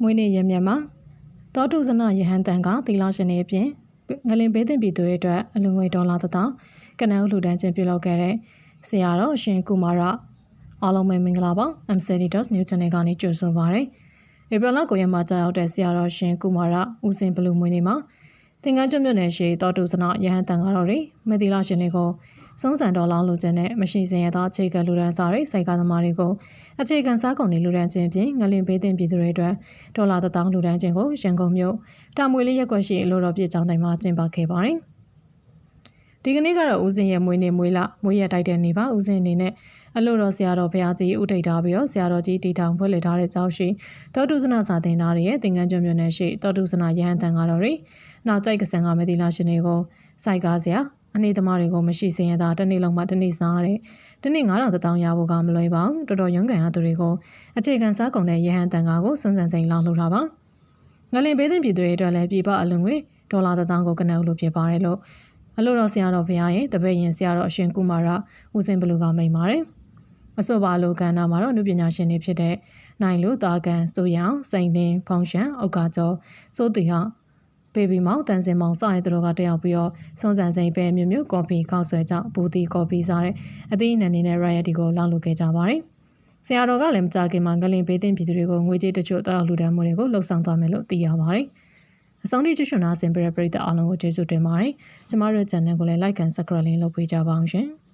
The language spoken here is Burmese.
မွေးနေ့ရမြတ်မှာတောတုဇနယဟန်တန်ကသီလရှင်တွေအပြင်ငလင်ဘေးတင်ပြည်သူတွေအတွက်အလူငွေဒေါ်လာတစ်ထောင်ကနအူလှူဒန်းခြင်းပြုလုပ်ခဲ့တဲ့ဆရာတော်ရှင်ကုမာရအားလုံးပဲမင်္ဂလာပါ MCD.News Channel ကနေကြိုဆိုပါရစေ။ဧပြီလ9ရက်မှာကြာရောက်တဲ့ဆရာတော်ရှင်ကုမာရဦးစင်ဘလူမွေးနေ့မှာသင်္ကန်းကျွမြို့နယ်ရှိတောတုဇနယဟန်တန်ကတော့တွေမသီလရှင်တွေကို စုံစံတော်လောင်းလူချင်းနဲ့မရှိစင်ရသောအခြေခံလူဒန်းစားတွေစိုက်ကားသမားတွေကိုအခြေခံစားကုန်တွေလူဒန်းချင်းဖြင့်ငလင်ဘေးတင်ပြည်သူတွေအတွက်ဒေါ်လာတစ်သောင်းလူဒန်းချင်းကိုရန်ကုန်မြို့တာမွေလေးရက်ွက်ရှိအလို့တော်ပြည့်ကျောင်းတိုင်းမှာကျင်းပခဲ့ပါတယ်။ဒီကနေ့ကတော့ဦးစင်ရဲ့မွေးနေ့မွေးလမွေးရတိုက်တဲ့နေ့ပါဦးစင်အနေနဲ့အလို့တော်ဆရာတော်ဘုရားကြီးဥထိတ်ထားပြီးတော့ဆရာတော်ကြီးတီတောင်ဖွဲ့လှစ်ထားတဲ့ကျောင်းရှိတောတုဇနာစာသင်သားတွေရဲ့သင်္ကန်းကျွမြို့နယ်ရှိတောတုဇနာရဟန်းတန်ကားတော်တွေနောက်ကြိုက်ကစံကမတိလာရှင်တွေကိုစိုက်ကားစရာ အနေသမားတွေကိုမရှိစင်ရတာတနေ့လုံးမှတနေ့စားတဲ့တနေ့9000တောင်ရဖို့ကမလွယ်ပါဘူးတော်တော်ရုန်းကန်ရသူတွေကိုအခြေခံစားကုန်တဲ့ရဟန်းတန်ကားကိုစွန်းစံစိန်လောင်းလှူတာပါငလင်ဘေးသင်ပြည်သူတွေအတွက်လည်းပြည်ပအလုံငွေဒေါ်လာ1000ကိုကနအုပ်လို့ဖြစ်ပါတယ်လို့အလို့တော်ဆရာတော်ဘုရားရဲ့တပည့်ရင်ဆရာတော်အရှင်ကုမာရဦးစင်ဘလူကမိန်ပါတယ်အဆိုပါလိုကဏ္ဍမှာတော့နုပညာရှင်တွေဖြစ်တဲ့နိုင်လူတာကန်စိုးရောင်စိန်လင်းဖုံရှန်ဥက္ကာကျော်စိုးတီဟ ဘေဘီမောင်တန်စင်မောင်စတဲ့သူတို့ကတက်ရောက်ပြီးတော့စုံစံစိန်ပဲမြို့မြို့ကော်ဖီကောက်ဆွဲကြောင့်ဘူတီကော်ဖီစားတဲ့အသီးအနှံတွေနဲ့ royalty ကိုလောင်းလုပ်ခဲ့ကြပါတယ်။ဆရာတော်ကလည်းမကြခင်မှာငလင်ဘေးတင်ပြည်သူတွေကိုငွေကြေးတချို့တောက်လှူဒန်းမှုတွေကိုလှုပ်ဆောင်သွားမယ်လို့သိရပါတယ်။အဆုံးထိကြည့်ရှုနာဆင်ပြတဲ့ပရိသတ်အားလုံးကိုကျေးဇူးတင်ပါတယ်။ကျမတို့ channel ကိုလည်း like and subscribe လုပ်ပေးကြပါအောင်ရှင်။